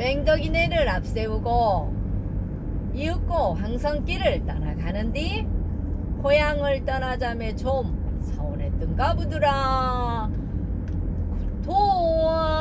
뺑덕이네를 앞세우고 이윽고 황성길을 떠나가는디 고향을 떠나자매 좀 서운했던가 보더라. 도화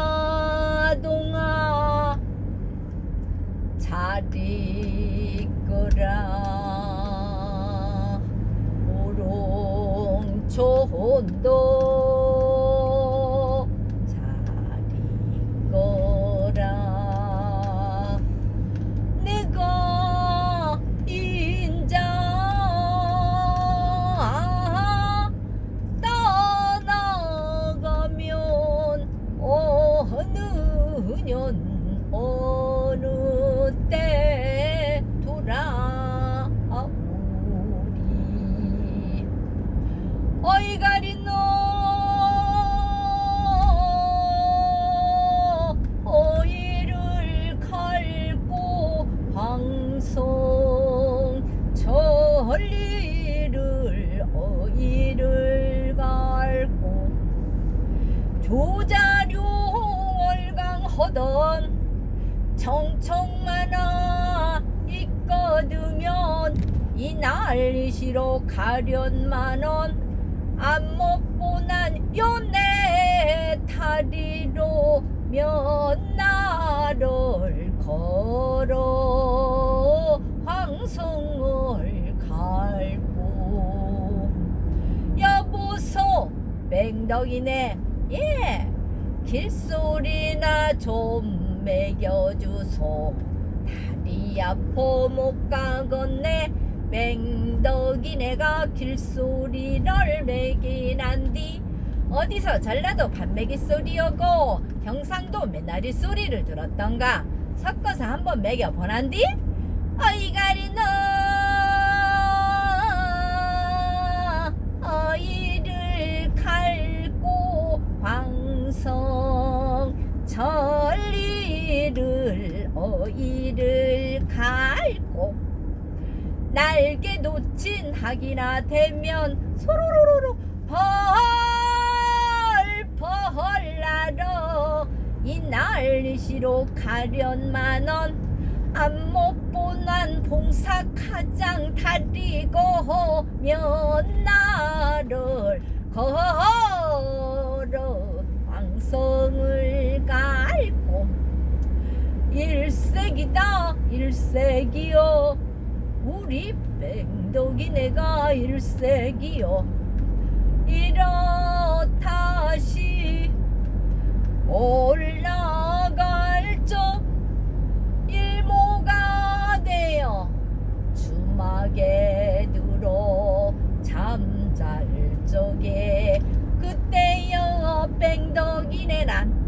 천리를 어이를 갈고 조자룡 월강허던 청청만아 있거두면 이 난리시로 가련만원 안 먹고 난 요네 다리로 몇 날을 걸어 황성을 뺑덕이네. 예 길소리나 좀 먹여주소. 다리 아파 못 가겠네. 뺑덕이네가 길소리를 먹이난디. 어디서 전라도 반매기 소리여고 경상도 메나리 소리를 들었던가. 섞어서 한번 먹여보란디? 어이가리 너 이를 갈고 날개 놓친 학이나 되면 소로로로로 펄펄 날어 이 날씨로 가련만원 안목보난 봉사카장 다리고 몇 날을 걸어 왕성을 갈고 일색이다 일색이요 우리 뺑덕이네가 일색이요 이렇다시 올라갈 적 일모가 되어 주막에 들어 잠잘 적에 그때여 뺑덕이네란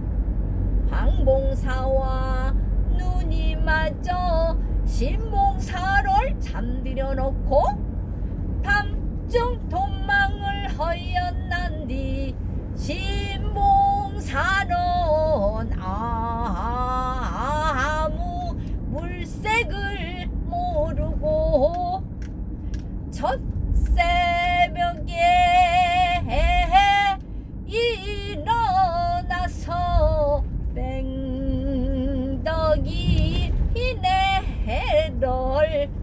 황봉사와 눈이 맞아 신봉사를 잠들여 놓고 밤중 돈망을 허였난디 신봉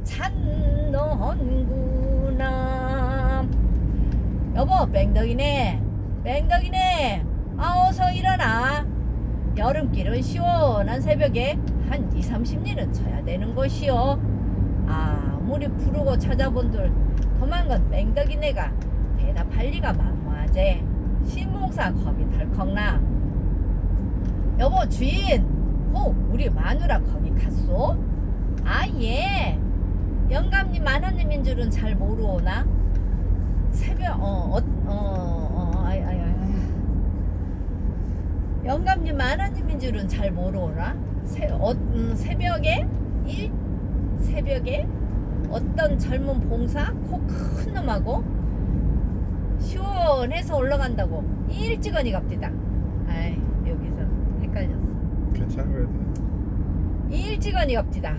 찾는구나. 여보 뺑덕이네. 뺑덕이네. 아 어서 일어나. 여름길은 시원한 새벽에 한 2, 30리는 쳐야 되는 것이요 아무리 부르고 찾아본들 도망간 뺑덕이네가 대답할 리가 만무하제. 신봉사 겁이 덜컥나. 여보 주인 호 우리 마누라 거기 갔소? 아예. 영감님 만화님인 줄은 잘 모르오나? 새벽 어어어 어, 어, 어, 아이 아이 아이. 영감님 만화님인 줄은 잘 모르오나? 새, 어, 음, 새벽에? 일 새벽에? 어떤 젊은 봉사? 코 큰 놈하고? 시원해서 올라간다고? 일찍언이 갑디다. 아이 여기서 헷갈렸어. 괜찮은 거야. 일찍언이 갑디다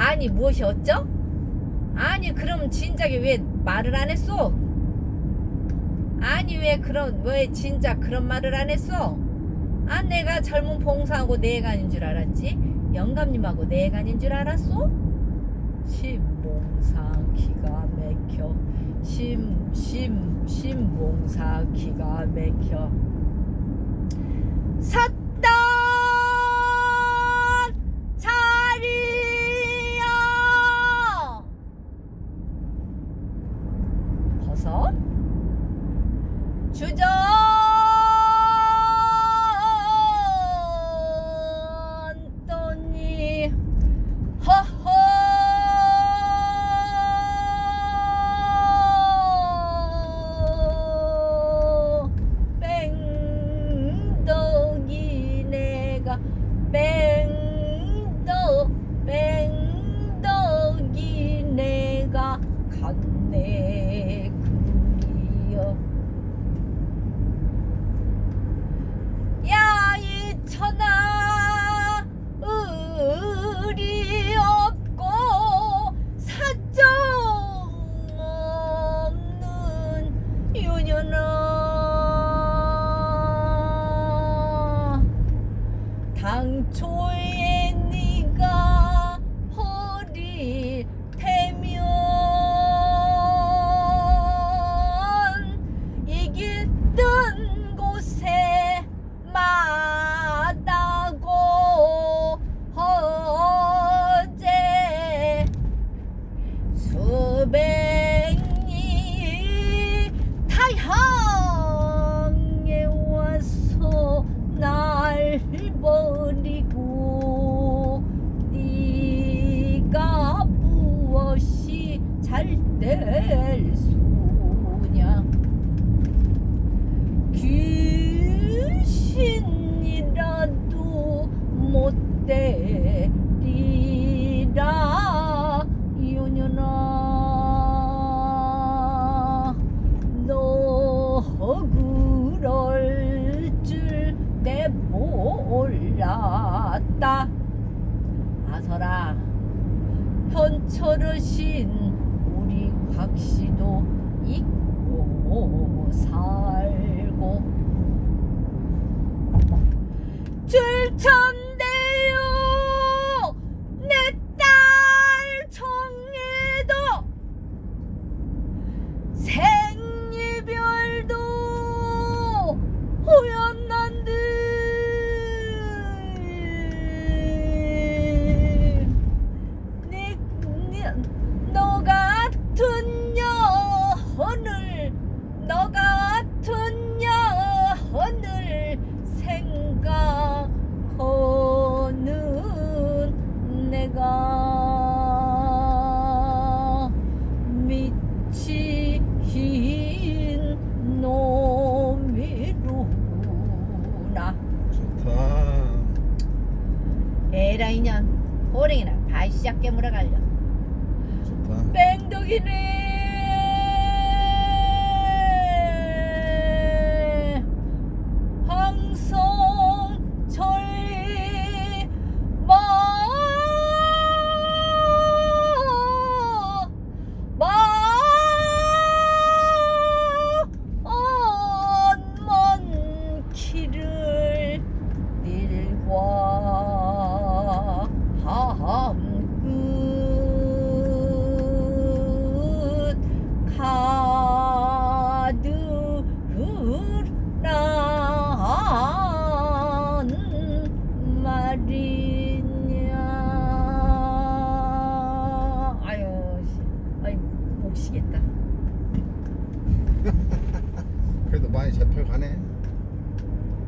아니 무엇이 어쩌? 아니 그럼 진작에 왜 말을 안 했어? 아니 왜 그런 왜 진작 그런 말을 안 했어? 아 내가 젊은 봉사하고 내간인 줄 알았지 영감님하고 내간인 줄 알았어? 신봉사 기가 막혀 심 심 신봉사 기가 막혀 샀 되리라. 유년아 너 그럴 줄 내 몰랐다. 아서라 현철으신 우리 곽씨도 있고 살고. 줄천 에라 이년 호랭이나 발시작 깨물어 갈려. 뺑덕이네 많이 잡혀가네.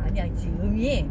아니야 지금이